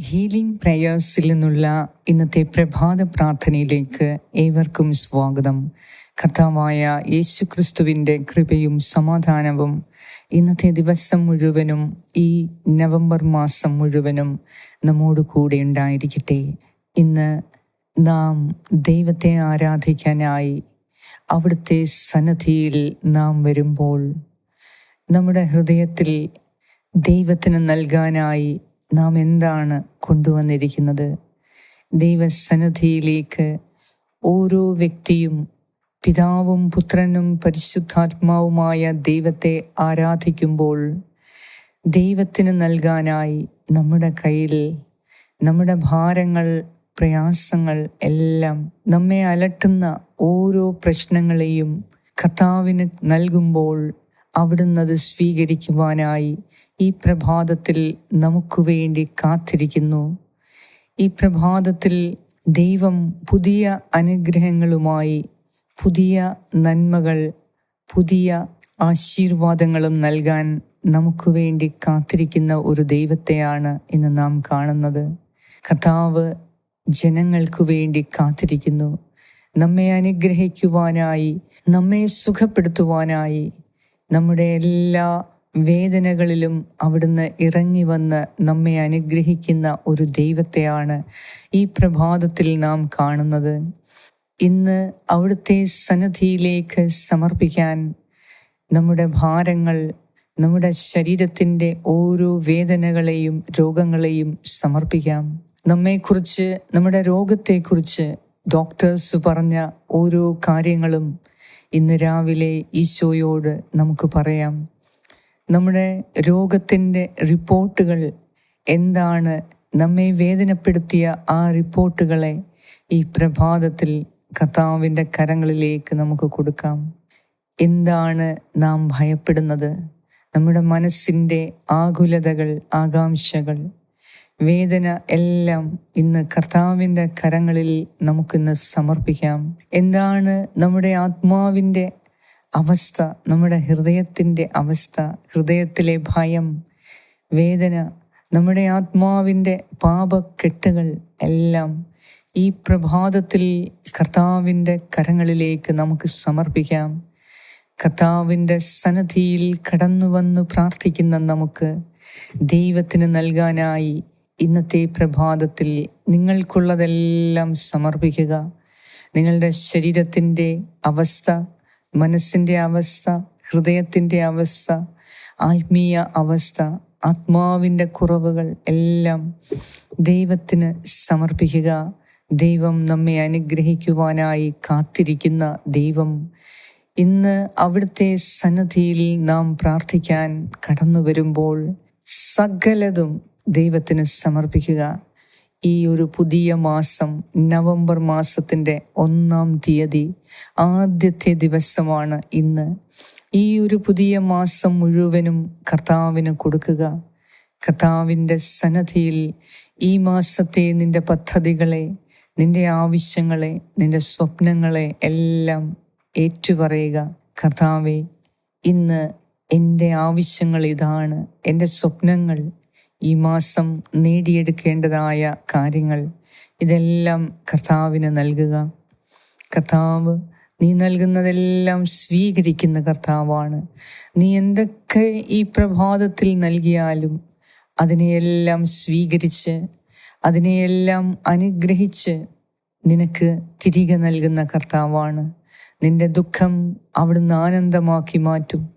Healing പ്രയേഴ്സിൽ നിന്നുള്ള ഇന്നത്തെ പ്രഭാത പ്രാർത്ഥനയിലേക്ക് ഏവർക്കും സ്വാഗതം. കർത്താവായ യേശു ക്രിസ്തുവിന്റെ കൃപയും സമാധാനവും ഇന്നത്തെ ദിവസം മുഴുവനും ഈ നവംബർ മാസം മുഴുവനും നമ്മോട് കൂടെ ഉണ്ടായിരിക്കട്ടെ. ഇന്ന് നാം ദൈവത്തെ ആരാധിക്കാനായി അവിടുത്തെ സന്നദ്ധിയിൽ നാം വരുമ്പോൾ നമ്മുടെ ഹൃദയത്തിൽ ദൈവത്തിന് നൽകാനായി നാം എന്താണ് കൊണ്ടുവന്നിരിക്കുന്നത്? ദൈവസന്നിധിയിലേക്ക് ഓരോ വ്യക്തിയും പിതാവും പുത്രനും പരിശുദ്ധാത്മാവുമായ ദൈവത്തെ ആരാധിക്കുമ്പോൾ ദൈവത്തിന് നൽകാനായി നമ്മുടെ കയ്യിൽ നമ്മുടെ ഭാരങ്ങൾ പ്രയാസങ്ങൾ എല്ലാം നമ്മെ അലട്ടുന്ന ഓരോ പ്രശ്നങ്ങളെയും കർത്താവിന് നൽകുമ്പോൾ അവിടുന്ന് അത് സ്വീകരിക്കുവാനായി ഈ പ്രഭാതത്തിൽ നമുക്ക് വേണ്ടി കാത്തിരിക്കുന്നു. ഈ പ്രഭാതത്തിൽ ദൈവം പുതിയ അനുഗ്രഹങ്ങളുമായി പുതിയ നന്മകൾ പുതിയ ആശീർവാദങ്ങളും നൽകാൻ നമുക്ക് വേണ്ടി കാത്തിരിക്കുന്ന ഒരു ദൈവത്തെയാണ് ഇന്ന് നാം കാണുന്നത്. കർത്താവ് ജനങ്ങൾക്ക് വേണ്ടി കാത്തിരിക്കുന്നു. നമ്മെ അനുഗ്രഹിക്കുവാനായി നമ്മെ സുഖപ്പെടുത്തുവാനായി നമ്മുടെ എല്ലാ വേദനകളിലും അവിടുന്ന് ഇറങ്ങി വന്ന് നമ്മെ അനുഗ്രഹിക്കുന്ന ഒരു ദൈവത്തെയാണ് ഈ പ്രഭാതത്തിൽ നാം കാണുന്നത്. ഇന്ന് അവിടുത്തെ സന്നദ്ധിയിലേക്ക് സമർപ്പിക്കാൻ നമ്മുടെ ഭാരങ്ങൾ നമ്മുടെ ശരീരത്തിന്റെ ഓരോ വേദനകളെയും രോഗങ്ങളെയും സമർപ്പിക്കാം. നമ്മെക്കുറിച്ച് നമ്മുടെ രോഗത്തെക്കുറിച്ച് ഡോക്ടേഴ്സ് പറഞ്ഞ ഓരോ കാര്യങ്ങളും ഇന്ന് രാവിലെ ഈശോയോട് നമുക്ക് പറയാം. നമ്മുടെ രോഗത്തിന്റെ റിപ്പോർട്ടുകൾ എന്താണ്? നമ്മെ വേദനപ്പെടുത്തിയ ആ റിപ്പോർട്ടുകളെ ഈ പ്രഭാതത്തിൽ കർത്താവിന്റെ കരങ്ങളിലേക്ക് നമുക്ക് കൊടുക്കാം. എന്താണ് നാം ഭയപ്പെടുന്നത്? നമ്മുടെ മനസ്സിന്റെ ആകുലതകൾ ആകാംക്ഷകൾ വേദന എല്ലാം ഇന്ന് കർത്താവിന്റെ കരങ്ങളിൽ നമുക്കിന്ന് സമർപ്പിക്കാം. എന്താണ് നമ്മുടെ ആത്മാവിന്റെ അവസ്ഥ നമ്മുടെ ഹൃദയത്തിന്റെ അവസ്ഥ ഹൃദയത്തിലെ ഭയം വേദന നമ്മുടെ ആത്മാവിന്റെ പാപക്കെട്ടുകൾ എല്ലാം ഈ പ്രഭാതത്തിൽ കർത്താവിന്റെ കരങ്ങളിലേക്ക് നമുക്ക് സമർപ്പിക്കാം. കർത്താവിന്റെ സന്നദ്ധിയിൽ കടന്നു വന്ന് പ്രാർത്ഥിക്കുന്ന നമുക്ക് ദൈവത്തിന് നൽകാനായി ഇന്നത്തെ പ്രഭാതത്തിൽ നിങ്ങൾക്കുള്ളതെല്ലാം സമർപ്പിക്കുക. നിങ്ങളുടെ ശരീരത്തിന്റെ അവസ്ഥ മനസ്സിന്റെ അവസ്ഥ ഹൃദയത്തിന്റെ അവസ്ഥ ആത്മീയ അവസ്ഥ ആത്മാവിന്റെ കുറവുകൾ എല്ലാം ദൈവത്തിന് സമർപ്പിക്കുക. ദൈവം നമ്മെ അനുഗ്രഹിക്കുവാനായി കാത്തിരിക്കുന്ന ദൈവം. ഇന്ന് അവിടുത്തെ സന്നദ്ധിയിൽ നാം പ്രാർത്ഥിക്കാൻ കടന്നു വരുമ്പോൾ സകലതും ദൈവത്തിന് സമർപ്പിക്കുക. ഈ ഒരു പുതിയ മാസം നവംബർ മാസത്തിന്റെ ഒന്നാം തീയതി ആദ്യത്തെ ദിവസമാണ് ഇന്ന്. ഈ ഒരു പുതിയ മാസം മുഴുവനും കർത്താവിന് കൊടുക്കുക. കർത്താവിന്റെ സന്നദ്ധിയിൽ ഈ മാസത്തെ നിന്റെ പദ്ധതികളെ നിന്റെ ആവശ്യങ്ങളെ നിന്റെ സ്വപ്നങ്ങളെ എല്ലാം ഏറ്റുപറയുക. കർത്താവെ ഇന്ന് എന്റെ ആവശ്യങ്ങൾ ഇതാണ്. എന്റെ സ്വപ്നങ്ങൾ ഈ മാസം നേടിയെടുക്കേണ്ടതായ കാര്യങ്ങൾ ഇതെല്ലാം കർത്താവിന് നൽകുക. കർത്താവ് നീ നൽകുന്നതെല്ലാം സ്വീകരിക്കുന്ന കർത്താവാണ്. നീ എന്തൊക്കെ ഈ പ്രഭാതത്തിൽ നൽകിയാലും അതിനെയെല്ലാം സ്വീകരിച്ച് അതിനെയെല്ലാം അനുഗ്രഹിച്ച് നിനക്ക് തിരികെ നൽകുന്ന കർത്താവാണ്. നിന്റെ ദുഃഖം അവിടുന്ന് ആനന്ദമാക്കി മാറ്റും.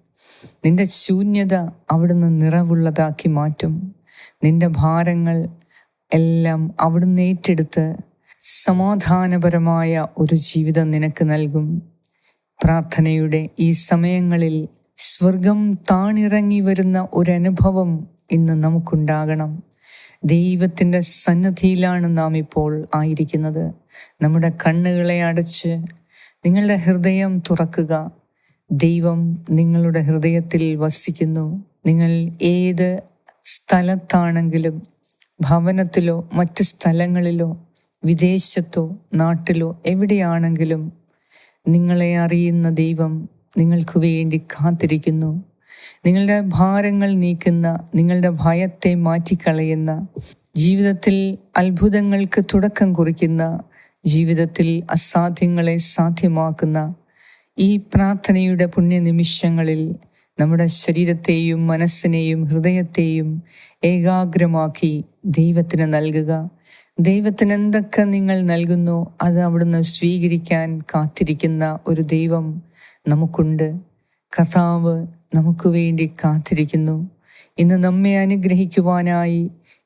നിന്റെ ശൂന്യത അവിടുന്ന് നിറവുള്ളതാക്കി മാറ്റും. നിന്റെ ഭാരങ്ങൾ എല്ലാം അവിടുന്ന് ഏറ്റെടുത്ത് സമാധാനപരമായ ഒരു ജീവിതം നിനക്ക് നൽകും. പ്രാർത്ഥനയുടെ ഈ സമയങ്ങളിൽ സ്വർഗം താണിറങ്ങി വരുന്ന ഒരനുഭവം ഇന്ന് നമുക്കുണ്ടാകണം. ദൈവത്തിന്റെ സന്നദ്ധിയിലാണ് നാം ഇപ്പോൾ ആയിരിക്കുന്നത്. നമ്മുടെ കണ്ണുകളെ അടച്ച് നിങ്ങളുടെ ഹൃദയം തുറക്കുക. ദൈവം നിങ്ങളുടെ ഹൃദയത്തിൽ വസിക്കുന്നു. നിങ്ങൾ ഏത് സ്ഥലത്താണെങ്കിലും ഭവനത്തിലോ മറ്റ് സ്ഥലങ്ങളിലോ വിദേശത്തോ നാട്ടിലോ എവിടെയാണെങ്കിലും നിങ്ങളെ അറിയുന്ന ദൈവം നിങ്ങൾക്ക് വേണ്ടി കാത്തിരിക്കുന്നു. നിങ്ങളുടെ ഭാരങ്ങൾ നീക്കുന്ന നിങ്ങളുടെ ഭയത്തെ മാറ്റിക്കളയുന്ന ജീവിതത്തിൽ അത്ഭുതങ്ങൾക്ക് തുടക്കം കുറിക്കുന്ന ജീവിതത്തിൽ അസാധ്യങ്ങളെ സാധ്യമാക്കുന്ന ഈ പ്രാർത്ഥനയുടെ പുണ്യനിമിഷങ്ങളിൽ നമ്മുടെ ശരീരത്തെയും മനസ്സിനെയും ഹൃദയത്തെയും ഏകാഗ്രമാക്കി ദൈവത്തിന് നൽകുക. ദൈവത്തിന് എന്തൊക്കെ നിങ്ങൾ നൽകുന്നു അത് അവിടുന്ന് സ്വീകരിക്കാൻ കാത്തിരിക്കുന്ന ഒരു ദൈവം നമുക്കുണ്ട്. കഥാവ് നമുക്ക് വേണ്ടി കാത്തിരിക്കുന്നു. ഇന്ന് നമ്മെ അനുഗ്രഹിക്കുവാനായി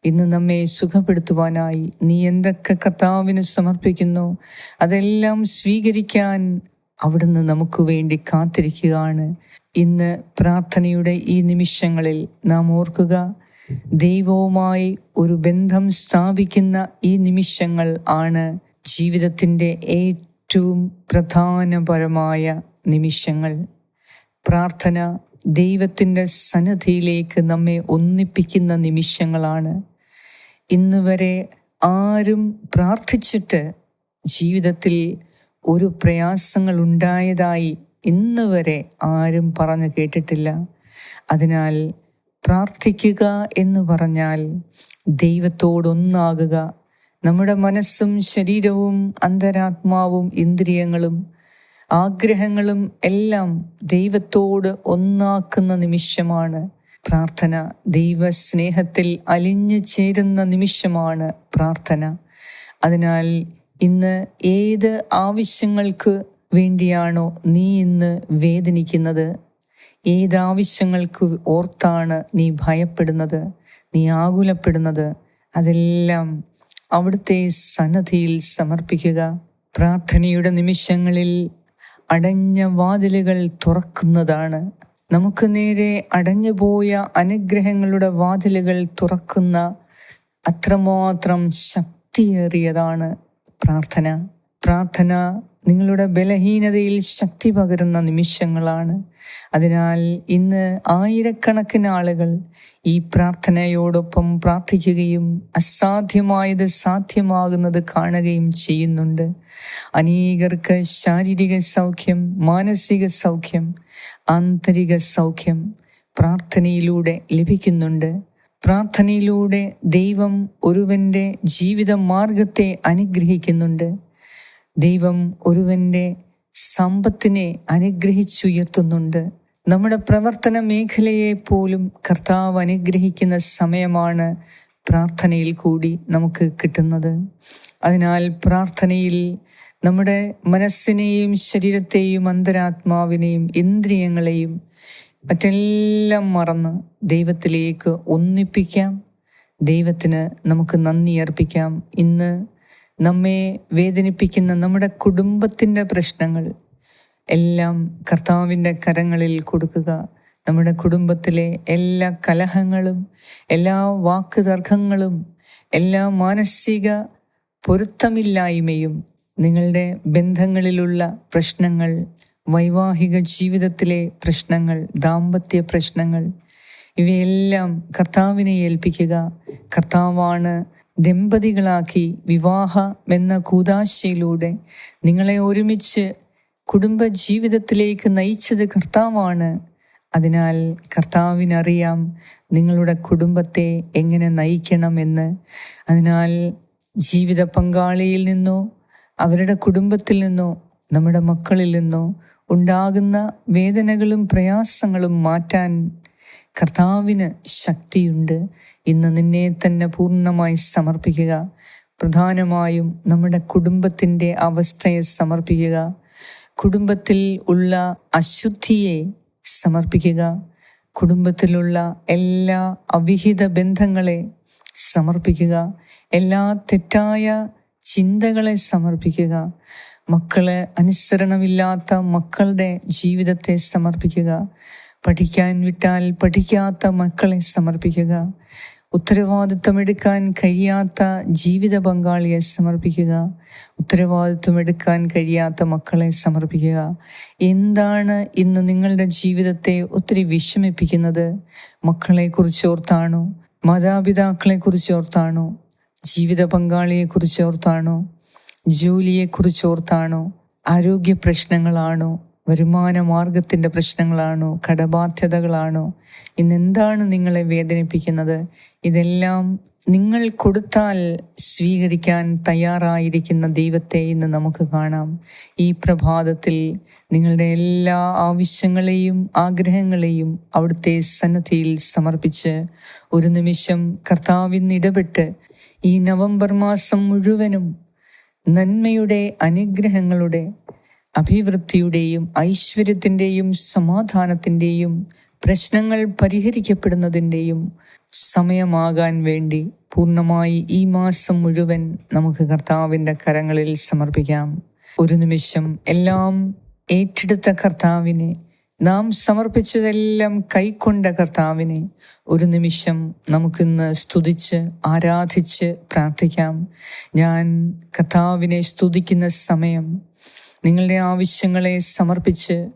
ഇന്ന് നമ്മെ സുഖപ്പെടുത്തുവാനായി നീ എന്തൊക്കെ കർത്താവിന് സമർപ്പിക്കുന്നു അതെല്ലാം സ്വീകരിക്കാൻ അവിടുന്ന് നമുക്ക് വേണ്ടി കാത്തിരിക്കുകയാണ്. ഇന്ന് പ്രാർത്ഥനയുടെ ഈ നിമിഷങ്ങളിൽ നാം ഓർക്കുക ദൈവവുമായി ഒരു ബന്ധം സ്ഥാപിക്കുന്ന ഈ നിമിഷങ്ങൾ ആണ് ജീവിതത്തിന്റെ ഏറ്റവും പ്രധാനപരമായ നിമിഷങ്ങൾ. പ്രാർത്ഥന ദൈവത്തിന്റെ സന്നദ്ധിയിലേക്ക് നമ്മെ ഒന്നിപ്പിക്കുന്ന നിമിഷങ്ങളാണ്. ഇന്ന് വരെ ആരും പ്രാർത്ഥിച്ചിട്ട് ജീവിതത്തിൽ ഒരു പ്രയാസങ്ങൾ ഉണ്ടായതായി ഇന്ന് വരെ ആരും പറഞ്ഞു കേട്ടിട്ടില്ല. അതിനാൽ പ്രാർത്ഥിക്കുക എന്ന് പറഞ്ഞാൽ ദൈവത്തോടൊന്നാകുക. നമ്മുടെ മനസ്സും ശരീരവും അന്തരാത്മാവും ഇന്ദ്രിയങ്ങളും ആഗ്രഹങ്ങളും എല്ലാം ദൈവത്തോട് ഒന്നാക്കുന്ന നിമിഷമാണ് പ്രാർത്ഥന. ദൈവസ്നേഹത്തിൽ അലിഞ്ഞു ചേരുന്ന നിമിഷമാണ് പ്രാർത്ഥന. അതിനാൽ ഇന്ന് ഏത് ആവശ്യങ്ങൾക്ക് വേണ്ടിയാണോ നീ ഇന്ന് വേദനിക്കുന്നത്? ഏത് ആവശ്യങ്ങൾക്ക് ഓർത്താണ് നീ ഭയപ്പെടുന്നത് നീ ആകുലപ്പെടുന്നത്. അതെല്ലാം അവിടുത്തെ സന്നദ്ധിയിൽ സമർപ്പിക്കുക. പ്രാർത്ഥനയുടെ നിമിഷങ്ങളിൽ അടഞ്ഞ വാതിലുകൾ തുറക്കുന്നതാണ്. നമുക്ക് നേരെ അടഞ്ഞുപോയ അനുഗ്രഹങ്ങളുടെ വാതിലുകൾ തുറക്കുന്ന അത്രമാത്രം ശക്തിയേറിയതാണ് പ്രാർത്ഥന. പ്രാർത്ഥന നിങ്ങളുടെ ബലഹീനതയിൽ ശക്തി പകരുന്ന നിമിഷങ്ങളാണ്. അതിനാൽ ഇന്ന് ആയിരക്കണക്കിന് ആളുകൾ ഈ പ്രാർത്ഥനയോടൊപ്പം പ്രാർത്ഥിക്കുകയും അസാധ്യമായത് സാധ്യമാകുന്നത് കാണുകയും ചെയ്യുന്നുണ്ട്. അനേകർക്ക് ശാരീരിക സൗഖ്യം മാനസിക സൗഖ്യം ആന്തരിക സൗഖ്യം പ്രാർത്ഥനയിലൂടെ ലഭിക്കുന്നുണ്ട്. പ്രാർത്ഥനയിലൂടെ ദൈവം ഒരുവന്റെ ജീവിത മാർഗത്തെ അനുഗ്രഹിക്കുന്നുണ്ട്. ദൈവം ഒരുവന്റെ സമ്പത്തിനെ അനുഗ്രഹിച്ചുയർത്തുന്നുണ്ട്. നമ്മുടെ പ്രവർത്തന മേഖലയെ പോലും കർത്താവ് അനുഗ്രഹിക്കുന്ന സമയമാണ് പ്രാർത്ഥനയിൽ കൂടി നമുക്ക് കിട്ടുന്നത്. അതിനാൽ പ്രാർത്ഥനയിൽ നമ്മുടെ മനസ്സിനെയും ശരീരത്തെയും അന്തരാത്മാവിനെയും ഇന്ദ്രിയങ്ങളെയും മറ്റെല്ലാം മറന്ന് ദൈവത്തിലേക്ക് ഒന്നിപ്പിക്കാം. ദൈവത്തിന് നമുക്ക് നന്ദി അർപ്പിക്കാം. ഇന്ന് നമ്മെ വേദനിപ്പിക്കുന്ന നമ്മുടെ കുടുംബത്തിന്റെ പ്രശ്നങ്ങൾ എല്ലാം കർത്താവിന്റെ കരങ്ങളിൽ കൊടുക്കുക. നമ്മുടെ കുടുംബത്തിലെ എല്ലാ കലഹങ്ങളും എല്ലാ വാക്ക് തർക്കങ്ങളും എല്ലാ മാനസിക പൊരുത്തമില്ലായ്മയും നിങ്ങളുടെ ബന്ധങ്ങളിലുള്ള പ്രശ്നങ്ങൾ വൈവാഹിക ജീവിതത്തിലെ പ്രശ്നങ്ങൾ ദാമ്പത്യ പ്രശ്നങ്ങൾ ഇവയെല്ലാം കർത്താവിനെ ഏൽപ്പിക്കുക. കർത്താവാണ് ദമ്പതികളാക്കി വിവാഹം എന്ന കൂതാശയിലൂടെ നിങ്ങളെ ഒരുമിച്ച് കുടുംബ ജീവിതത്തിലേക്ക് നയിച്ചത് കർത്താവാണ്. അതിനാൽ കർത്താവിനറിയാം നിങ്ങളുടെ കുടുംബത്തെ എങ്ങനെ നയിക്കണമെന്ന്. അതിനാൽ ജീവിത പങ്കാളിയിൽ നിന്നോ അവരുടെ കുടുംബത്തിൽ നിന്നോ നമ്മുടെ മക്കളിൽ നിന്നോ ഉണ്ടാകുന്ന വേദനകളും പ്രയാസങ്ങളും മാറ്റാൻ കർത്താവിന് ശക്തിയുണ്ട്. ഇന്ന് നിന്നെ തന്നെ പൂർണമായി സമർപ്പിക്കുക. പ്രധാനമായും നമ്മുടെ കുടുംബത്തിന്റെ അവസ്ഥയെ സമർപ്പിക്കുക. കുടുംബത്തിൽ ഉള്ള അശുദ്ധിയെ സമർപ്പിക്കുക. കുടുംബത്തിലുള്ള എല്ലാ അവിഹിത ബന്ധങ്ങളെ സമർപ്പിക്കുക. എല്ലാ തെറ്റായ ചിന്തകളെ സമർപ്പിക്കുക. മക്കളെ അനുസരണമില്ലാത്ത മക്കളുടെ ജീവിതത്തെ സമർപ്പിക്കുക. പഠിക്കാൻ വിട്ടാൽ പഠിക്കാത്ത മക്കളെ സമർപ്പിക്കുക. ഉത്തരവാദിത്വം എടുക്കാൻ കഴിയാത്ത ജീവിത പങ്കാളിയെ സമർപ്പിക്കുക. ഉത്തരവാദിത്വം എടുക്കാൻ കഴിയാത്ത മക്കളെ സമർപ്പിക്കുക. എന്താണ് ഇന്ന് നിങ്ങളുടെ ജീവിതത്തെ ഒത്തിരി വിഷമിപ്പിക്കുന്നത്? മക്കളെ കുറിച്ച് ഓർത്താണോ മാതാപിതാക്കളെ കുറിച്ച് ഓർത്താണോ ജീവിത പങ്കാളിയെ കുറിച്ച് ഓർത്താണോ ജോലിയെ കുറിച്ച് ഓർത്താണോ ആരോഗ്യ പ്രശ്നങ്ങളാണോ? വരുമാന മാർഗത്തിന്റെ പ്രശ്നങ്ങളാണോ? കടബാധ്യതകളാണോ? ഇന്ന് എന്താണ് നിങ്ങളെ വേദനിപ്പിക്കുന്നത്? ഇതെല്ലാം നിങ്ങൾ കൊടുത്താൽ സ്വീകരിക്കാൻ തയ്യാറായിരിക്കുന്ന ദൈവത്തെ ഇന്ന് നമുക്ക് കാണാം. ഈ പ്രഭാതത്തിൽ നിങ്ങളുടെ എല്ലാ ആവശ്യങ്ങളെയും ആഗ്രഹങ്ങളെയും അവിടുത്തെ സന്നദ്ധിയിൽ സമർപ്പിച്ച് ഒരു നിമിഷം കർത്താവിന്ന് ഇടപെട്ട് ഈ നവംബർ മാസം മുഴുവനും നന്മയുടെ അനുഗ്രഹങ്ങളുടെ അഭിവൃദ്ധിയുടെയും ഐശ്വര്യത്തിന്റെയും സമാധാനത്തിന്റെയും പ്രശ്നങ്ങൾ പരിഹരിക്കപ്പെടുന്നതിന്റെയും സമയമാകാൻ വേണ്ടി പൂർണമായി ഈ മാസം മുഴുവൻ നമുക്ക് കർത്താവിന്റെ കരങ്ങളിൽ സമർപ്പിക്കാം. ഒരു നിമിഷം എല്ലാം ഏറ്റെടുത്ത കർത്താവിനെ നാം സമർപ്പിച്ചതെല്ലാം കൈക്കൊണ്ട കർത്താവിനെ ഒരു നിമിഷം നമുക്കിന്ന് സ്തുതിച്ച് ആരാധിച്ച് പ്രാർത്ഥിക്കാം. ഞാൻ കർത്താവിനെ സ്തുതിക്കുന്ന സമയം നിങ്ങളുടെ ആവശ്യങ്ങളെ സമർപ്പിച്ച്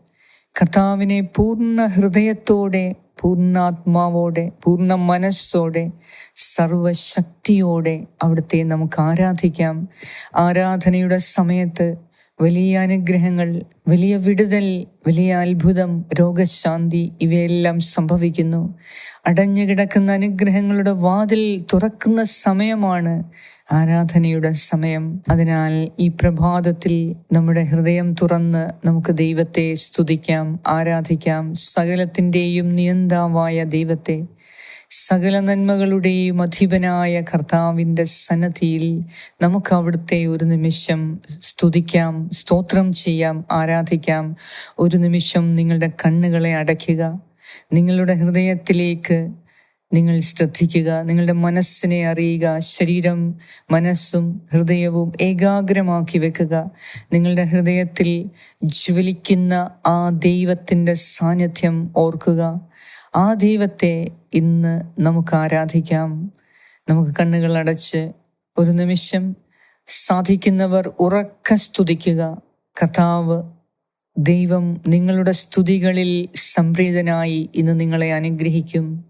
കർത്താവിനെ പൂർണ ഹൃദയത്തോടെ പൂർണാത്മാവോടെ പൂർണ മനസ്സോടെ സർവശക്തിയോടെ അവിടുത്തെ നമുക്ക് ആരാധിക്കാം. ആരാധനയുടെ സമയത്ത് വലിയ അനുഗ്രഹങ്ങൾ വലിയ വിടുതൽ വലിയ അത്ഭുതം രോഗശാന്തി ഇവയെല്ലാം സംഭവിക്കുന്നു. അടഞ്ഞു കിടക്കുന്ന അനുഗ്രഹങ്ങളുടെ വാതിൽ തുറക്കുന്ന സമയമാണ് ആരാധനയുടെ സമയം. അതിനാൽ ഈ പ്രഭാതത്തിൽ നമ്മുടെ ഹൃദയം തുറന്ന് നമുക്ക് ദൈവത്തെ സ്തുതിക്കാം ആരാധിക്കാം. സകലത്തിന്റെയും നിയന്താവായ ദൈവത്തെ സകല നന്മകളുടെയും അധിപനായ കർത്താവിന്റെ സന്നദ്ധിയിൽ നമുക്ക് അവിടുത്തെ ഒരു നിമിഷം സ്തുതിക്കാം സ്തോത്രം ചെയ്യാം ആരാധിക്കാം. ഒരു നിമിഷം നിങ്ങളുടെ കണ്ണുകളെ അടയ്ക്കുക നിങ്ങളുടെ ഹൃദയത്തിലേക്ക് നിങ്ങൾ ശ്രദ്ധിക്കുക നിങ്ങളുടെ മനസ്സിനെ അറിയുക ശരീരം മനസ്സും ഹൃദയവും ഏകാഗ്രമാക്കി വെക്കുക. നിങ്ങളുടെ ഹൃദയത്തിൽ ജ്വലിക്കുന്ന ആ ദൈവത്തിന്റെ സാന്നിധ്യം ഓർക്കുക. ആ ദൈവത്തെ ഇന്ന് നമുക്ക് ആരാധിക്കാം. നമുക്ക് കണ്ണുകൾ അടച്ച് ഒരു നിമിഷം സാധിക്കുന്നവർ ഉറക്ക സ്തുതിക്കുക. കഥാവ് ദൈവം നിങ്ങളുടെ സ്തുതികളിൽ സംപ്രീതനായി ഇന്ന് നിങ്ങളെ അനുഗ്രഹിക്കും.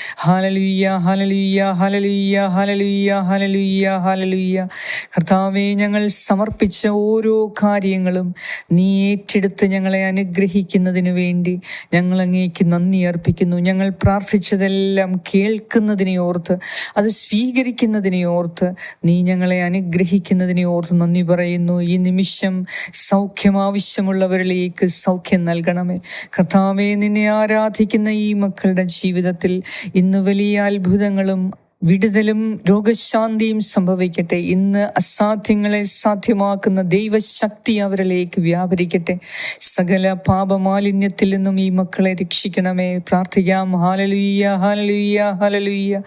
ഹലലൂയ ഹലലൂയ ഹലലൂയ ഹലലൂയ ഹലലൂയ ഹലലൂയ കർത്താവെ ഞങ്ങൾ സമർപ്പിച്ച ഓരോ കാര്യങ്ങളും നീ ഏറ്റെടുത്ത് ഞങ്ങളെ അനുഗ്രഹിക്കുന്നതിന് വേണ്ടി ഞങ്ങൾ അങ്ങേക്ക് നന്ദി അർപ്പിക്കുന്നു. ഞങ്ങൾ പ്രാർത്ഥിച്ചതെല്ലാം കേൾക്കുന്നതിനെ ഓർത്ത് അത് സ്വീകരിക്കുന്നതിനെ ഓർത്ത് നീ ഞങ്ങളെ അനുഗ്രഹിക്കുന്നതിനെ ഓർത്ത് നന്ദി പറയുന്നു. ഈ നിമിഷം സൗഖ്യം ആവശ്യമുള്ളവരിലേക്ക് സൗഖ്യം നൽകണമേ. കർത്താവെ നിന്നെ ആരാധിക്കുന്ന ഈ മക്കളുടെ ജീവിതത്തിൽ ഇന്ന് വലിയ അത്ഭുതങ്ങളും വിടുതലും രോഗശാന്തിയും സംഭവിക്കട്ടെ. ഇന്ന് അസാധ്യങ്ങളെ സാധ്യമാക്കുന്ന ദൈവശക്തി അവരിലേക്ക് വ്യാപരിക്കട്ടെ. സകല പാപമാലിന്യത്തിൽ നിന്നും ഈ മക്കളെ രക്ഷിക്കണമേ. പ്രാർത്ഥിക്കാം. ഹാലലുയ്യ hallelujah hallelujah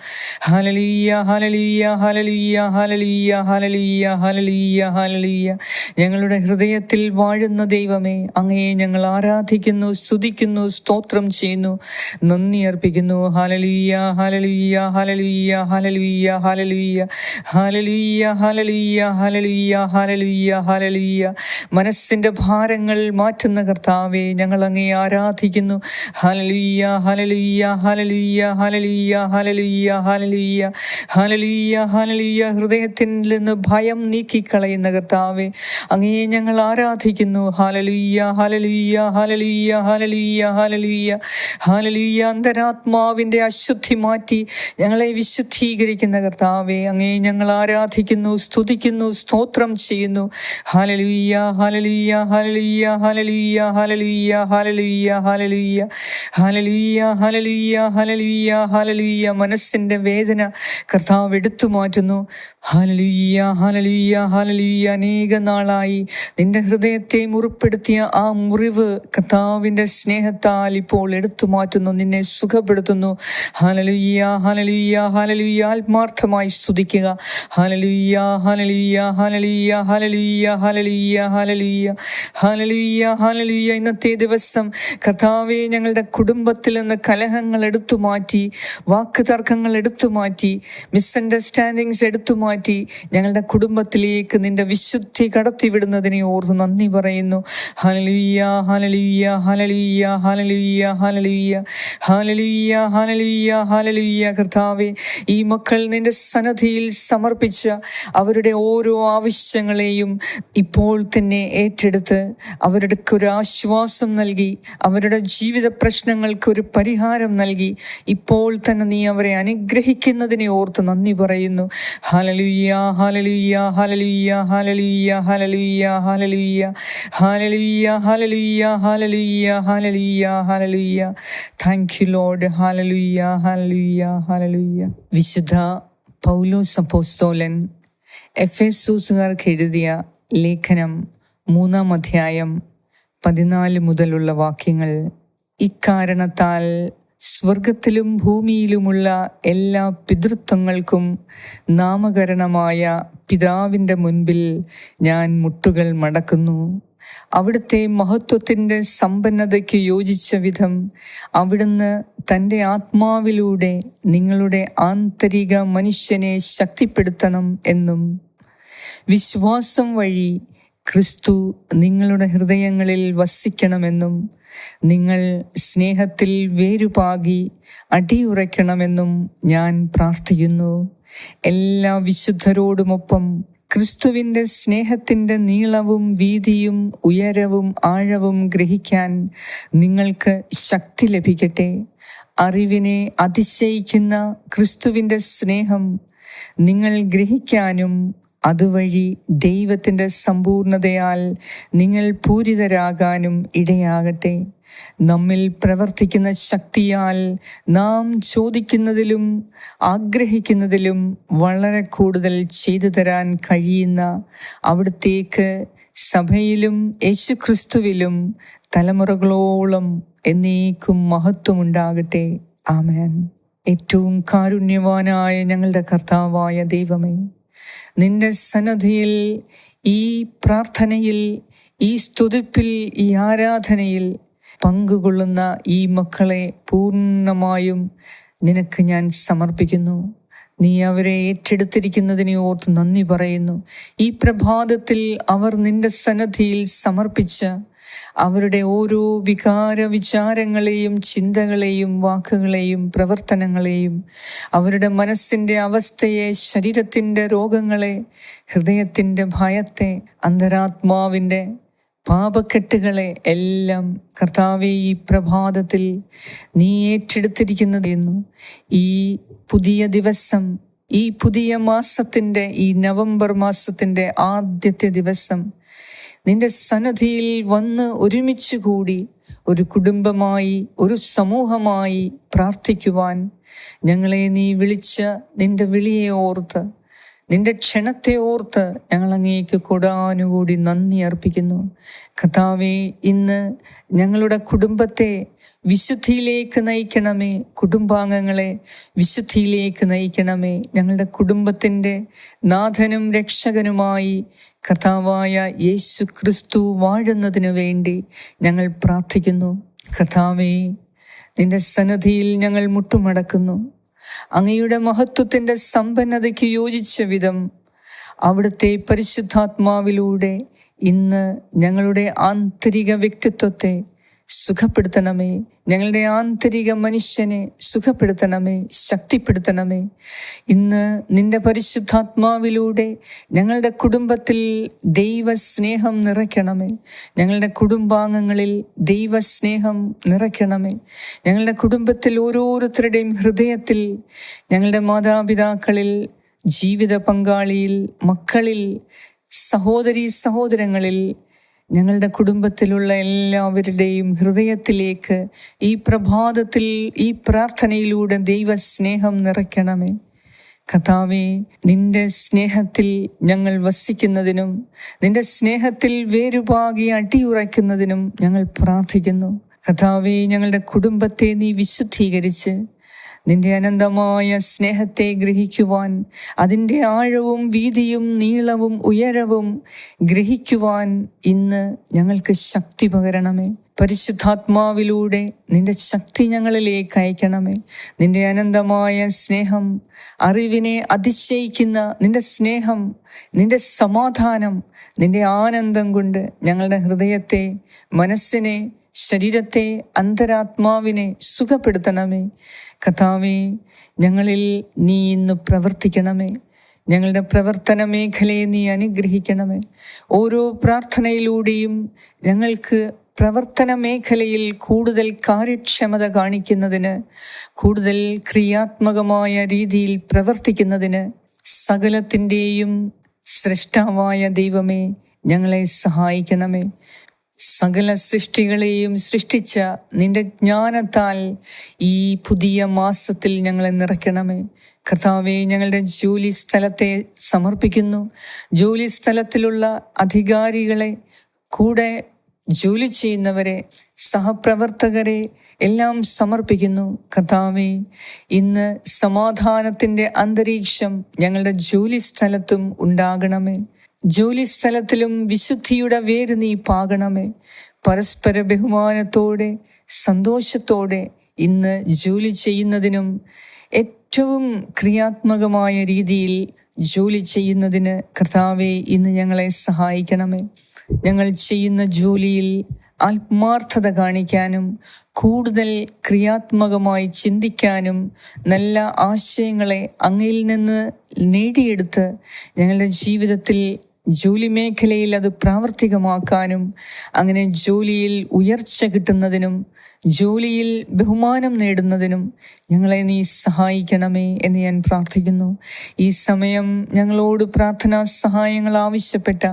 hallelujah hallelujah hallelujah hallelujah hallelujah hallelujah ഹാലലുയ്യ ഞങ്ങളുടെ ഹൃദയത്തിൽ വാഴുന്ന ദൈവമേ അങ്ങയെ ഞങ്ങൾ ആരാധിക്കുന്നു സ്തുതിക്കുന്നു സ്തോത്രം ചെയ്യുന്നു. നന്ദി അർപ്പിക്കുന്നു. ഹാലലുയ്യ hallelujah hallelujah hallelujah hallelujah hallelujah hallelujah hallelujah hallelujah ഹാലലുയ്യ മനസ്സിന്റെ ഭാരങ്ങൾ മാറ്റുന്ന കർത്താവെ ഞങ്ങൾ അങ്ങേ ആരാധിക്കുന്നു. ഹാലലുയ്യ hallelujah hallelujah hallelujah hallelujah hallelujah hallelujah ഹാലലുയ്യ ഹൃദയത്തിൽ നിന്ന് ഭയം നീക്കിക്കളയുന്ന കർത്താവെ അങ്ങേ ഞങ്ങൾ ആരാധിക്കുന്നു. ഹാലലുയ്യ ഹാലലുയ്യ ഹാലലുയ്യ ഹാലലുയ്യ ഹാലലുയ്യ ഹാലലുയ്യ അന്തരാത്മാവിന്റെ അശുദ്ധി മാറ്റി ഞങ്ങളെ വിശുദ്ധീകരിക്കുന്ന കർത്താവെ അങ്ങേ ഞങ്ങൾ ആരാധിക്കുന്നു സ്തുതിക്കുന്നു സ്തോത്രം ചെയ്യുന്നു ഹാലലുയ്യ hallelujah hallelujah hallelujah hallelujah hallelujah hallelujah hallelujah hallelujah hallelujah ഹാലലുയ്യ മനസ്സിന്റെ വേദന കർത്താവ് എടുത്തു മാറ്റുന്നു ഹാലലുയ്യ ഹാലലുയ്യ ഹാലലുയ്യ അനേക നാളായി നിന്റെ ഹൃദയത്തെ മുറിപ്പെടുത്തിയ ആ മുറിവ് കർത്താവിന്റെ സ്നേഹത്താൽ ഇപ്പോൾ എടുത്തു മാറ്റുന്നു നിന്നെ സുഖപ്പെടുത്തുന്നു ഹാലലുയ്യ ഹാലലുയ്യ ഹാലലുയ്യ ആത്മാർത്ഥമായി സ്തുതിക്കുക. ഹാലലുയ്യ hallelujah hallelujah hallelujah hallelujah hallelujah hallelujah ഹാലലുയ്യ ഇന്നത്തെ ദിവസം കർത്താവെ ഞങ്ങളുടെ കുടുംബത്തിൽ നിന്ന് കലഹങ്ങൾ എടുത്തു മാറ്റി വാക്ക് തർക്കങ്ങൾ എടുത്തു മാറ്റി മിസ്അണ്ടർസ്റ്റാൻഡിങ്സ് എടുത്തു മാറ്റി ഞങ്ങളുടെ കുടുംബത്തിലേക്ക് നിന്റെ വിശുദ്ധി കടത്തിവിടുന്നതിനെ ഓർത്ത് നന്ദി പറയുന്നു. ഹാലലുയ്യ hallelujah hallelujah hallelujah hallelujah hallelujah hallelujah ഹാലലുയ്യ കർത്താവെ ഈ മക്കൾ നിന്റെ സന്നദ്ധിയിൽ സമർപ്പിച്ച അവരുടെ ഓരോ ആവശ്യങ്ങളെയും ഇപ്പോൾ തന്നെ ഏറ്റെടുത്ത് അവരുടെ ഒരു ആശ്വാസം നൽകി അവരുടെ ജീവിത പ്രശ്നങ്ങൾക്ക് ഒരു പരിഹാരം നൽകി ഇപ്പോൾ തന്നെ നീ അവരെ അനുഗ്രഹിക്കുന്നതിനെ ഓർത്ത് നന്ദി പറയുന്നു ഹാലലുയ്യ hallelujah hallelujah hallelujah hallelujah hallelujah hallelujah hallelujah hallelujah hallelujah ഹാലലുയ്യ താങ്ക് യു ലോഡ് ഹാലലുയ്യ ഹാലലുയ്യ ഹാലലുയ്യ വിശുദ്ധ പൗലോസ് അപ്പോസ്തോലൻ എഫ് എസ് സൂസുകാർക്ക് എഴുതിയ ലേഖനം മൂന്നാം അധ്യായം പതിനാല് മുതലുള്ള വാക്യങ്ങൾ. ഇക്കാരണത്താൽ സ്വർഗത്തിലും ഭൂമിയിലുമുള്ള എല്ലാ പിതൃത്വങ്ങൾക്കും നാമകരണമായ പിതാവിന്റെ മുൻപിൽ ഞാൻ മുട്ടുകൾ മടക്കുന്നു. അവിടുത്തെ മഹത്വത്തിന്റെ സമ്പന്നതയ്ക്ക് യോജിച്ച വിധം അവിടുന്ന് തന്റെ ആത്മാവിലൂടെ നിങ്ങളുടെ ആന്തരിക മനുഷ്യനെ ശക്തിപ്പെടുത്തണം എന്നും വിശ്വാസം വഴി ക്രിസ്തു നിങ്ങളുടെ ഹൃദയങ്ങളിൽ വസിക്കണമെന്നും നിങ്ങൾ സ്നേഹത്തിൽ വേരുപാകി അടിയുറയ്ക്കണമെന്നും ഞാൻ പ്രാർത്ഥിക്കുന്നു. എല്ലാ വിശുദ്ധരോടുമൊപ്പം ക്രിസ്തുവിന്റെ സ്നേഹത്തിന്റെ നീളവും വീതിയും ഉയരവും ആഴവും ഗ്രഹിക്കാൻ നിങ്ങൾക്ക് ശക്തി ലഭിക്കട്ടെ. അറിവിനെ അതിശയിക്കുന്ന ക്രിസ്തുവിന്റെ സ്നേഹം നിങ്ങൾ ഗ്രഹിക്കാനും അതുവഴി ദൈവത്തിന്റെ സമ്പൂർണതയാൽ നിങ്ങൾ പൂരിതരാകാനും ഇടയാകട്ടെ. നമ്മിൽ പ്രവർത്തിക്കുന്ന ശക്തിയാൽ നാം ചോദിക്കുന്നതിലും ആഗ്രഹിക്കുന്നതിലും വളരെ കൂടുതൽ ചെയ്തു തരാൻ കഴിയുന്ന അവിടത്തേക്ക് സഭയിലും യേശുക്രിസ്തുവിലും തലമുറകളോളം എന്നേക്കും മഹത്വമുണ്ടാകട്ടെ. ആമേൻ. ഏറ്റവും കാരുണ്യവാനായ ഞങ്ങളുടെ കർത്താവായ ദൈവമേ നിന്റെ സന്നദ്ധിയിൽ ഈ പ്രാർത്ഥനയിൽ ഈ സ്തുതിപ്പിൽ ഈ ആരാധനയിൽ പങ്കുകൊള്ളുന്ന ഈ മക്കളെ പൂർണമായും നിനക്ക് ഞാൻ സമർപ്പിക്കുന്നു. നീ അവരെ ഏറ്റെടുത്തിരിക്കുന്നതിനെ ഓർത്ത് നന്ദി പറയുന്നു. ഈ പ്രഭാതത്തിൽ അവർ നിന്റെ സന്നദ്ധിയിൽ സമർപ്പിച്ച അവരുടെ ഓരോ വികാര വിചാരങ്ങളെയും ചിന്തകളെയും വാക്കുകളെയും പ്രവർത്തനങ്ങളെയും അവരുടെ മനസ്സിന്റെ അവസ്ഥയെ ശരീരത്തിന്റെ രോഗങ്ങളെ ഹൃദയത്തിന്റെ ഭയത്തെ അന്തരാത്മാവിന്റെ പാപക്കെട്ടുകളെ എല്ലാം കർത്താവെ ഈ പ്രഭാതത്തിൽ നീ ഏറ്റെടുത്തിരിക്കുന്നത് എന്നു. ഈ പുതിയ ദിവസം ഈ പുതിയ മാസത്തിന്റെ ഈ നവംബർ മാസത്തിന്റെ ആദ്യത്തെ ദിവസം നിന്റെ സന്നദ്ധിയിൽ വന്ന് ഒരുമിച്ച് കൂടി ഒരു കുടുംബമായി ഒരു സമൂഹമായി പ്രാർത്ഥിക്കുവാൻ ഞങ്ങളെ നീ വിളിച്ച നിന്റെ വിളിയെ ഓർത്ത് നിന്റെ ക്ഷണത്തെ ഓർത്ത് ഞങ്ങൾ അങ്ങേക്ക് കൊടാനുകൂടി നന്ദി അർപ്പിക്കുന്നു. കഥാവെ ഇന്ന് ഞങ്ങളുടെ കുടുംബത്തെ വിശുദ്ധിയിലേക്ക് നയിക്കണമേ. കുടുംബാംഗങ്ങളെ വിശുദ്ധിയിലേക്ക് നയിക്കണമേ. ഞങ്ങളുടെ കുടുംബത്തിന്റെ നാഥനും രക്ഷകനുമായി കഥാവായ യേശു ക്രിസ്തു വാഴുന്നതിനു വേണ്ടി ഞങ്ങൾ പ്രാർത്ഥിക്കുന്നു. കർത്താവേ നിന്റെ സന്നദ്ധിയിൽ ഞങ്ങൾ മുട്ടുമടക്കുന്നു. അങ്ങയുടെ മഹത്വത്തിന്റെ സമ്പന്നതയ്ക്ക് യോജിച്ച വിധം അവിടുത്തെ പരിശുദ്ധാത്മാവിലൂടെ ഇന്ന് ഞങ്ങളുടെ ആന്തരിക വ്യക്തിത്വത്തെ സുഖപ്പെടുത്തണമേ. ഞങ്ങളുടെ ആന്തരിക മനുഷ്യനെ സുഖപ്പെടുത്തണമേ ശക്തിപ്പെടുത്തണമേ. ഇന്ന് നിന്റെ പരിശുദ്ധാത്മാവിലൂടെ ഞങ്ങളുടെ കുടുംബത്തിൽ ദൈവസ്നേഹം നിറയ്ക്കണമേ. ഞങ്ങളുടെ കുടുംബാംഗങ്ങളിൽ ദൈവസ്നേഹം നിറയ്ക്കണമേ. ഞങ്ങളുടെ കുടുംബത്തിൽ ഓരോരുത്തരുടെയും ഹൃദയത്തിൽ ഞങ്ങളുടെ മാതാപിതാക്കളിൽ ജീവിത പങ്കാളിയിൽ മക്കളിൽ സഹോദരി സഹോദരങ്ങളിൽ ഞങ്ങളുടെ കുടുംബത്തിലുള്ള എല്ലാവരുടെയും ഹൃദയത്തിലേക്ക് ഈ പ്രഭാതത്തിൽ ഈ പ്രാർത്ഥനയിലൂടെ ദൈവസ്നേഹം നിറയ്ക്കണമേ. കഥാവെ നിന്റെ സ്നേഹത്തിൽ ഞങ്ങൾ വസിക്കുന്നതിനും നിന്റെ സ്നേഹത്തിൽ വേരുപാകി അടിയുറയ്ക്കുന്നതിനും ഞങ്ങൾ പ്രാർത്ഥിക്കുന്നു. കഥാവെ ഞങ്ങളുടെ കുടുംബത്തെ നീ വിശുദ്ധീകരിച്ച് നിന്റെ അനന്തമായ സ്നേഹത്തെ ഗ്രഹിക്കുവാൻ അതിന്റെ ആഴവും വീതിയും നീളവും ഉയരവും ഗ്രഹിക്കുവാൻ ഇന്ന് ഞങ്ങൾക്ക് ശക്തി പകരണമേ. പരിശുദ്ധാത്മാവിലൂടെ നിന്റെ ശക്തി ഞങ്ങളിലേക്ക് അയക്കണമേ. നിന്റെ അനന്തമായ സ്നേഹം അറിവിനെ അതിശയിക്കുന്ന നിന്റെ സ്നേഹം നിന്റെ സമാധാനം നിന്റെ ആനന്ദം കൊണ്ട് ഞങ്ങളുടെ ഹൃദയത്തെ മനസ്സിനെ ശരീരത്തെ അന്തരാത്മാവിനെ സുഖപ്പെടുത്തണമേ. കഥാവേ ഞങ്ങളിൽ നീ ഇന്ന് പ്രവർത്തിക്കണമേ. ഞങ്ങളുടെ പ്രവർത്തന മേഖലയെ നീ അനുഗ്രഹിക്കണമേ. ഓരോ പ്രാർത്ഥനയിലൂടെയും ഞങ്ങൾക്ക് പ്രവർത്തന മേഖലയിൽ കൂടുതൽ കാര്യക്ഷമത കാണിക്കുന്നതിന് കൂടുതൽ ക്രിയാത്മകമായ രീതിയിൽ പ്രവർത്തിക്കുന്നതിന് സകലത്തിന്റെയും സൃഷ്ടാവായ ദൈവമേ ഞങ്ങളെ സഹായിക്കണമേ. സകല സൃഷ്ടികളെയും സൃഷ്ടിച്ച നിന്റെ ജ്ഞാനത്താൽ ഈ പുതിയ മാസത്തിൽ ഞങ്ങളെ നിറയ്ക്കണമേ. കർത്താവെ ഞങ്ങളുടെ ജോലി സ്ഥലത്തെ സമർപ്പിക്കുന്നു. ജോലി സ്ഥലത്തിലുള്ള അധികാരികളെ കൂടെ ജോലി ചെയ്യുന്നവരെ സഹപ്രവർത്തകരെ എല്ലാം സമർപ്പിക്കുന്നു. കർത്താവെ ഇന്ന് സമാധാനത്തിന്റെ അന്തരീക്ഷം ഞങ്ങളുടെ ജോലി സ്ഥലത്തും ഉണ്ടാകണമേ. ജോലി സ്ഥലത്തിലും വിശുദ്ധിയുടെ വേര് നീ പാകണമേ. പരസ്പര ബഹുമാനത്തോടെ സന്തോഷത്തോടെ ഇന്ന് ജോലി ചെയ്യുന്നതിനും ഏറ്റവും ക്രിയാത്മകമായ രീതിയിൽ ജോലി ചെയ്യുന്നതിന് കർത്താവെ ഇന്ന് ഞങ്ങളെ സഹായിക്കണമേ. ഞങ്ങൾ ചെയ്യുന്ന ജോലിയിൽ ആത്മാർത്ഥത കാണിക്കാനും കൂടുതൽ ക്രിയാത്മകമായി ചിന്തിക്കാനും നല്ല ആശയങ്ങളെ അങ്ങയിൽ നിന്ന് നേടിയെടുത്ത് ഞങ്ങളുടെ ജീവിതത്തിൽ ജോലി മേഖലയിൽ അത് പ്രാവർത്തികമാക്കാനും അങ്ങനെ ജോലിയിൽ ഉയർച്ച കിട്ടുന്നതിനും ജോലിയിൽ ബഹുമാനം നേടുന്നതിനും ഞങ്ങളെ നീ സഹായിക്കണമേ എന്ന് ഞാൻ പ്രാർത്ഥിക്കുന്നു. ഈ സമയം ഞങ്ങളോട് പ്രാർത്ഥനാ സഹായങ്ങൾ ആവശ്യപ്പെട്ട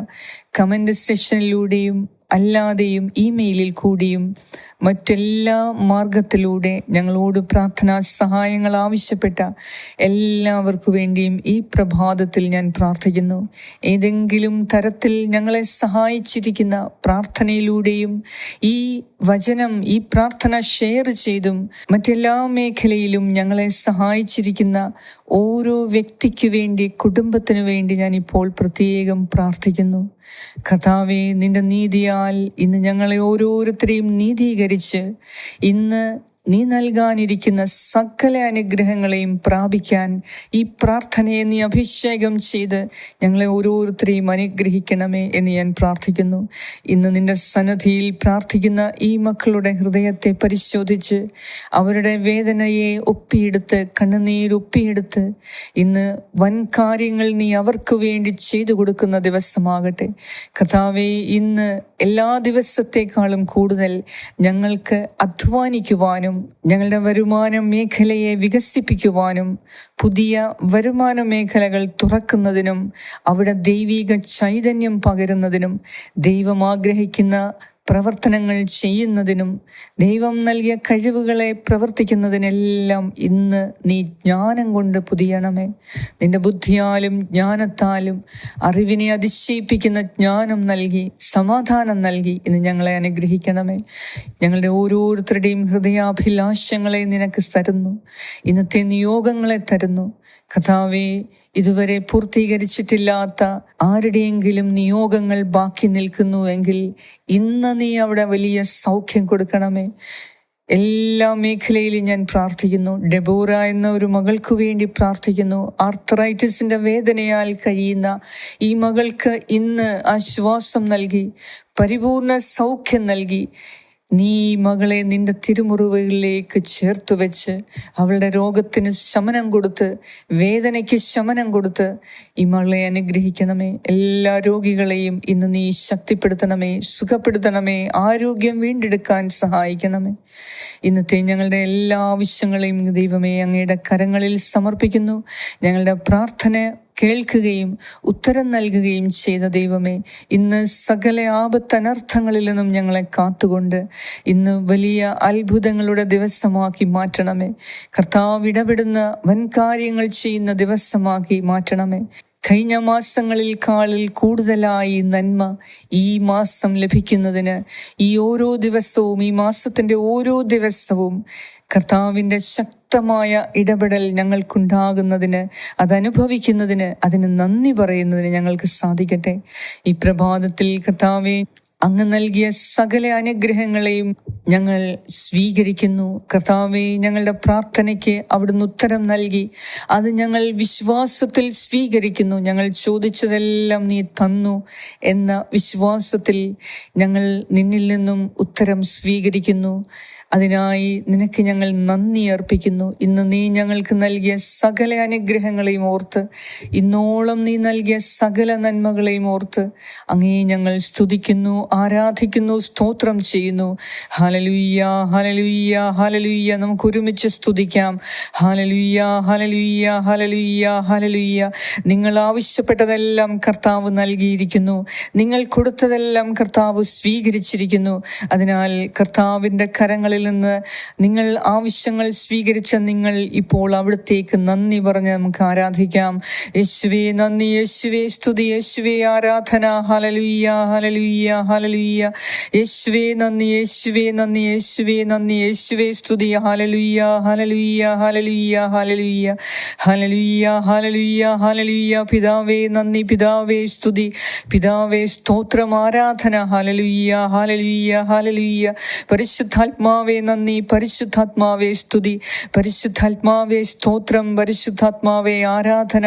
കമന്റ് സെഷനിലൂടെയും അല്ലാതെയും ഇമെയിലിൽ കൂടിയും മറ്റെല്ലാ മാർഗത്തിലൂടെ ഞങ്ങളോട് പ്രാർത്ഥനാ സഹായങ്ങൾ ആവശ്യപ്പെട്ട എല്ലാവർക്കു വേണ്ടിയും ഈ പ്രഭാതത്തിൽ ഞാൻ പ്രാർത്ഥിക്കുന്നു. ഏതെങ്കിലും തരത്തിൽ ഞങ്ങളെ സഹായിച്ചിരിക്കുന്ന പ്രാർത്ഥനയിലൂടെയും ഈ വചനം ഈ പ്രാർത്ഥന ഷെയർ ചെയ്തും മറ്റെല്ലാ മേഖലയിലും ഞങ്ങളെ സഹായിച്ചിരിക്കുന്ന ഓരോ വ്യക്തിക്കു വേണ്ടി കുടുംബത്തിനു വേണ്ടി ഞാൻ ഇപ്പോൾ പ്രത്യേകം പ്രാർത്ഥിക്കുന്നു. കഥാവെ നിന്റെ നീതിയാൽ ഇന്ന് ഞങ്ങളെ ഓരോരുത്തരെയും നീതീകരിച്ച് ഇന്ന് നീ നൽകാനിരിക്കുന്ന സകല അനുഗ്രഹങ്ങളെയും പ്രാപിക്കാൻ ഈ പ്രാർത്ഥനയെ നീ അഭിഷേകം ചെയ്ത് ഞങ്ങളെ ഓരോരുത്തരെയും അനുഗ്രഹിക്കണമേ എന്ന് ഞാൻ പ്രാർത്ഥിക്കുന്നു. ഇന്ന് നിന്റെ സന്നദ്ധിയിൽ പ്രാർത്ഥിക്കുന്ന ഈ മക്കളുടെ ഹൃദയത്തെ പരിശോധിച്ച് അവരുടെ വേദനയെ ഒപ്പിയെടുത്ത് കണ്ണുനീരൊപ്പിയെടുത്ത് ഇന്ന് വൻ കാര്യങ്ങൾ നീ അവർക്ക് വേണ്ടി ചെയ്തു കൊടുക്കുന്ന ദിവസമാകട്ടെ. കഥാവെ ഇന്ന് എല്ലാ ദിവസത്തെക്കാളും കൂടുതൽ ഞങ്ങൾക്ക് അധ്വാനിക്കുവാനും ഞങ്ങളുടെ വരുമാന മേഖലയെ വികസിപ്പിക്കുവാനും പുതിയ വരുമാന മേഖലകൾ തുറക്കുന്നതിനും അവിടെ ദൈവിക ചൈതന്യം പകരുന്നതിനും ദൈവം ആഗ്രഹിക്കുന്ന പ്രവർത്തനങ്ങൾ ചെയ്യുന്നതിനും ദൈവം നൽകിയ കഴിവുകളെ പ്രവർത്തിക്കുന്നതിനെല്ലാം ഇന്ന് നീ ജ്ഞാനം കൊണ്ട് പുതിയണമേ. നിന്റെ ബുദ്ധിയാലും ജ്ഞാനത്താലും അറിവിനെ അതിശയിപ്പിക്കുന്ന ജ്ഞാനം നൽകി സമാധാനം നൽകി ഇന്ന് ഞങ്ങളെ അനുഗ്രഹിക്കണമേ. ഞങ്ങളുടെ ഓരോരുത്തരുടെയും ഹൃദയാഭിലാഷങ്ങളെ നിനക്ക് തരുന്നു. ഇന്നത്തെ നിയോഗങ്ങളെ തരുന്നു. കഥാവേ ഇതുവരെ പൂർത്തീകരിച്ചിട്ടില്ലാത്ത ആരുടെയെങ്കിലും നിയോഗങ്ങൾ ബാക്കി നിൽക്കുന്നു എങ്കിൽ ഇന്ന് നീ അവിടെ വലിയ സൗഖ്യം കൊടുക്കണമേ. എല്ലാ മേഖലയിലും ഞാൻ പ്രാർത്ഥിക്കുന്നു. ഡെബോറ എന്ന ഒരു മകൾക്ക് വേണ്ടി പ്രാർത്ഥിക്കുന്നു. ആർത്തറൈറ്റിസിന്റെ വേദനയാൽ കഴിയുന്ന ഈ മകൾക്ക് ഇന്ന് ആശ്വാസം നൽകി പരിപൂർണ സൗഖ്യം നൽകി. നീ മകളെ നിന്റെ തിരുമുറിവുകളിലേക്ക് ചേർത്ത് വെച്ച് അവളുടെ രോഗത്തിന് ശമനം കൊടുത്ത് വേദനയ്ക്ക് ശമനം കൊടുത്ത് ഈ മകളെ അനുഗ്രഹിക്കണമേ. എല്ലാ രോഗികളെയും ഇന്ന് നീ ശക്തിപ്പെടുത്തണമേ സുഖപ്പെടുത്തണമേ ആരോഗ്യം വീണ്ടെടുക്കാൻ സഹായിക്കണമേ. ഇന്നത്തെ ഞങ്ങളുടെ എല്ലാ ആവശ്യങ്ങളെയും ദൈവമേ അങ്ങയുടെ കരങ്ങളിൽ സമർപ്പിക്കുന്നു. ഞങ്ങളുടെ പ്രാർത്ഥന കേൾക്കുകയും ഉത്തരം നൽകുകയും ചെയ്ത ദൈവമേ ഇന്ന് സകല ആപത്തനർത്ഥങ്ങളിൽ നിന്നും ഞങ്ങളെ കാത്തുകൊണ്ട് ഇന്ന് വലിയ അത്ഭുതങ്ങളുടെ ദിവസമാക്കി മാറ്റണമേ. കർത്താവ് ഇടപെടുന്ന വൻകാര്യങ്ങൾ ചെയ്യുന്ന ദിവസമാക്കി മാറ്റണമേ. കഴിഞ്ഞ മാസങ്ങളിൽ കാളിൽ കൂടുതലായി നന്മ ഈ മാസം ലഭിക്കുന്നതിന് ഈ ഓരോ ദിവസവും ഈ മാസത്തിന്റെ ഓരോ ദിവസവും കർത്താവിന്റെ ശക്തമായ ഇടപെടൽ ഞങ്ങൾക്കുണ്ടാകുന്നതിന് അതനുഭവിക്കുന്നതിന് അതിന് നന്ദി പറയുന്നതിന് ഞങ്ങൾക്ക് സാധിക്കട്ടെ. ഈ പ്രഭാതത്തിൽ കർത്താവെ അങ്ങ് നൽകിയ സകല അനുഗ്രഹങ്ങളെയും ഞങ്ങൾ സ്വീകരിക്കുന്നു. കർത്താവെ ഞങ്ങളുടെ പ്രാർത്ഥനയ്ക്ക് അവിടുന്ന് ഉത്തരം നൽകി. അത് ഞങ്ങൾ വിശ്വാസത്തിൽ സ്വീകരിക്കുന്നു. ഞങ്ങൾ ചോദിച്ചതെല്ലാം നീ തന്നു എന്ന വിശ്വാസത്തിൽ ഞങ്ങൾ നിന്നിൽ നിന്നും ഉത്തരം സ്വീകരിക്കുന്നു. അതിനായി നിനക്ക് ഞങ്ങൾ നന്ദി അർപ്പിക്കുന്നു. ഇന്ന് നീ ഞങ്ങൾക്ക് നൽകിയ സകല അനുഗ്രഹങ്ങളെയും ഓർത്ത് ഇന്നോളം നീ നൽകിയ സകല നന്മകളെയും ഓർത്ത് അങ്ങേ ഞങ്ങൾ സ്തുതിക്കുന്നു. ആരാധിക്കുന്നു സ്തോത്രം ചെയ്യുന്നു. ഹലലുയ്യ ഹലലുയ്യ ഹലലുയ്യ നമുക്ക് ഒരുമിച്ച് സ്തുതിക്കാം. ഹലലുയ്യ ഹലലുയ്യ ഹലലുയ്യ ഹലലുയ്യ നിങ്ങൾ ആവശ്യപ്പെട്ടതെല്ലാം കർത്താവ് നൽകിയിരിക്കുന്നു. നിങ്ങൾ കൊടുത്തതെല്ലാം കർത്താവ് സ്വീകരിച്ചിരിക്കുന്നു. അതിനാൽ കർത്താവിന്റെ കരങ്ങളിൽ നിന്ന് നിങ്ങൾ ആവശ്യങ്ങൾ സ്വീകരിച്ച നിങ്ങൾ ഇപ്പോൾ അവിടത്തേക്ക് നന്ദി പറഞ്ഞ് നമുക്ക് ആരാധിക്കാം. യേശുവേ നന്ദി. യേശുവേ സ്തുതി. യേശുവേ ആരാധന. ഹലലുയ്യ ഹലലുയ്യ ഹലലുയ്യ യേശുവേ നന്ദി യേശുവേ നന്ദി യേശുവേ നന്ദി യേശുവേ സ്തുതി ഹാലലുയ്യ hallelujah hallelujah hallelujah hallelujah hallelujah ഹാലലുയ്യ പിതാവേ നന്ദി പിതാവേ സ്തുതി പിതാവേ സ്തോത്രം ആരാധന ഹാലലുയ്യ ഹാലലുയ്യ ഹാലലുയ്യ പരിശുദ്ധാത്മാവേ നന്ദി പരിശുദ്ധാത്മാവേ സ്തുതി പരിശുദ്ധാത്മാവേ സ്തോത്രം പരിശുദ്ധാത്മാവേ ആരാധന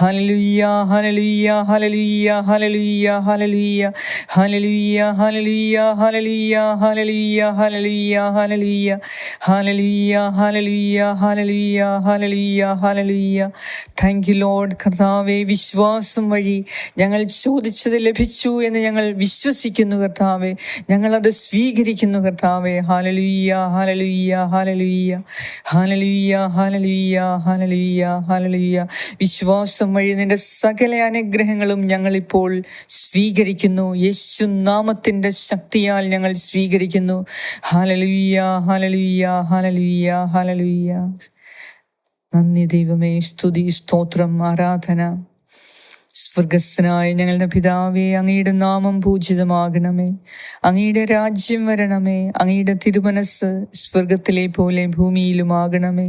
ഹാലലുയ്യ hallelujah hallelujah hallelujah hallelujah hallelujah hallelujah hallelujah hallelujah hallelujah hallelujah hallelujah hallelujah hallelujah hallelujah hallelujah thank you Lord കർത്താവെ വിശ്വാസം വഴി ഞങ്ങൾ ചോദിച്ചത് ലഭിച്ചു എന്ന് ഞങ്ങൾ വിശ്വസിക്കുന്നു കർത്താവെ. ഞങ്ങളത് സ്വീകരിക്കുന്നു കർത്താവെ. ഹാലലുയ്യ hallelujah hallelujah hallelujah hallelujah hallelujah ഹാലലുയ്യ വിശ്വാസം വഴി നിന്റെ സകല അനുഗ്രഹങ്ങളും ഞങ്ങളിപ്പോൾ സ്വീകരിക്കുന്നു. യേശു നാമത്തിന്റെ ശക്തിയാൽ ഞങ്ങൾ സ്വീകരിക്കുന്നു. ഹാലലുയ്യ ഹാലലുയ്യ ഹാലലുയ്യ ഹാലലുയ്യ നന്ദി ദൈവമേ സ്തുതി സ്തോത്രം ആരാധന. സ്വർഗസ്സനായ ഞങ്ങളുടെ പിതാവേ അങ്ങയുടെ നാമം പൂജിതമാകണമേ. അങ്ങയുടെ രാജ്യം വരണമേ. അങ്ങയുടെ തിരുമനസ് സ്വർഗത്തിലെ പോലെ ഭൂമിയിലുമാകണമേ.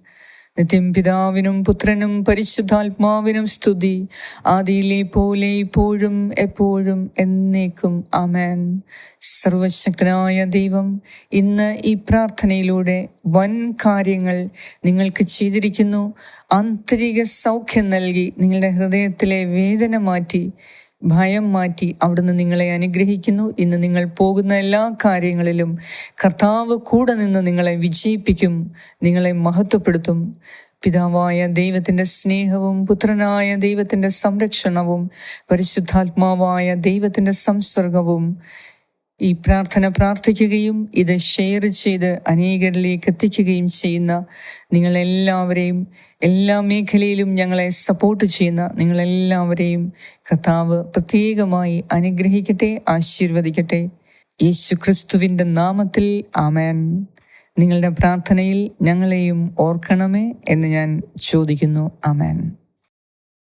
നിത്യം പിതാവിനും പുത്രനും പരിശുദ്ധാത്മാവിനും സ്തുതി. ആദിയിലെ പോലെ ഇപ്പോഴും എപ്പോഴും എന്നേക്കും അമേൻ സർവശക്തനായ ദൈവം ഇന്ന് ഈ പ്രാർത്ഥനയിലൂടെ വൻ കാര്യങ്ങൾ നിങ്ങൾക്ക് ചെയ്തിരിക്കുന്നു. ആന്തരിക സൗഖ്യം നൽകി നിങ്ങളുടെ ഹൃദയത്തിലെ വേദന മാറ്റി ഭയം മാറ്റി അവിടുന്ന് നിങ്ങളെ അനുഗ്രഹിക്കുന്നു. ഇന്ന് നിങ്ങൾ പോകുന്ന എല്ലാ കാര്യങ്ങളിലും കർത്താവ് കൂടെ നിന്ന് നിങ്ങളെ വിജയിപ്പിക്കും നിങ്ങളെ മഹത്വപ്പെടുത്തും. പിതാവായ ദൈവത്തിന്റെ സ്നേഹവും പുത്രനായ ദൈവത്തിന്റെ സംരക്ഷണവും പരിശുദ്ധാത്മാവായ ദൈവത്തിന്റെ സംസർഗവും ഈ പ്രാർത്ഥന പ്രാർത്ഥിക്കുകയും ഇത് ഷെയർ ചെയ്ത് അനേകരിലേക്ക് എത്തിക്കുകയും ചെയ്യുന്ന നിങ്ങളെല്ലാവരെയും എല്ലാ മേഖലയിലും ഞങ്ങളെ സപ്പോർട്ട് ചെയ്യുന്ന നിങ്ങളെല്ലാവരെയും കർത്താവ് പ്രത്യേകമായി അനുഗ്രഹിക്കട്ടെ ആശീർവദിക്കട്ടെ. യേശു ക്രിസ്തുവിന്റെ നാമത്തിൽ ആമേൻ. നിങ്ങളുടെ പ്രാർത്ഥനയിൽ ഞങ്ങളെയും ഓർക്കണമേ എന്ന് ഞാൻ ചോദിക്കുന്നു. ആമേൻ.